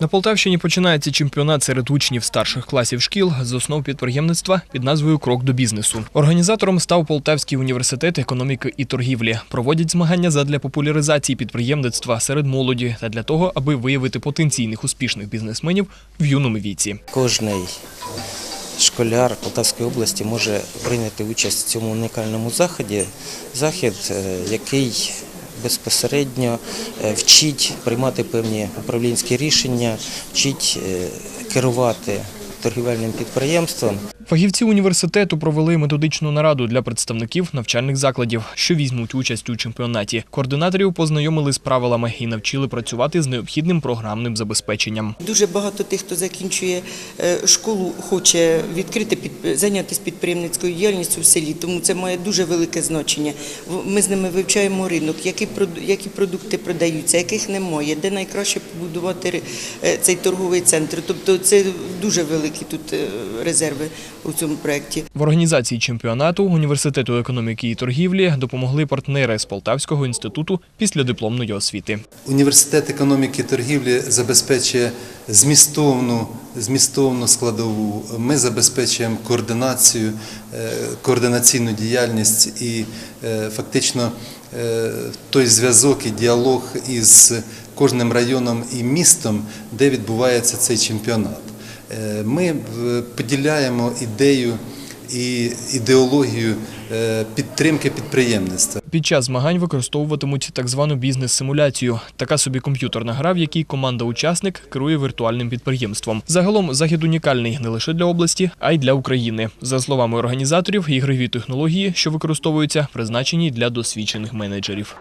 На Полтавщині починається чемпіонат серед учнів старших класів шкіл з основ підприємництва під назвою Крок до бізнесу. Організатором став Полтавський університет економіки і торгівлі. Проводять змагання задля популяризації підприємництва серед молоді та для того, аби виявити потенційних успішних бізнесменів в юному віці. Кожний школяр Полтавської області може прийняти участь в цьому унікальному заході. Захід, е, який безпосередньо е, вчить приймати певні управлінські рішення, вчить е, керувати торгівельним підприємством. Фахівці університету провели методичну нараду для представників навчальних закладів, що візьмуть участь у чемпіонаті. Координаторів познайомили з правилами і навчили працювати з необхідним програмним забезпеченням. Дуже багато тих, хто закінчує е, школу, хоче відкрити під зайнятися підприємницькою діяльністю в селі, тому це має дуже велике значення. Ми з ними вивчаємо ринок, які які продукти продаються, яких немає, де найкраще побудувати е, цей торговий центр. Тобто це дуже великі тут е, резерви у цьому проєкті. В організації чемпіонату університету економіки і торгівлі допомогли партнери з Полтавського інституту післядипломної освіти. Університет економіки і торгівлі забезпечує змістовну, змістовну складову. Ми забезпечуємо координацію, е, координаційну діяльність і е, фактично е, той зв'язок і діалог із кожним районом і містом, де відбувається цей чемпіонат. Е, Ми е, поділяємо ідею і ідеологію е, підтримки підприємництва. Під час змагань використовуватимуть так звану бізнес-симуляцію. Така собі комп'ютерна гра, в якій команда-учасник керує віртуальним підприємством. Загалом захід унікальний не лише для області, а й для України. За словами організаторів, ігрові технології, що використовуються, призначені для досвідчених менеджерів.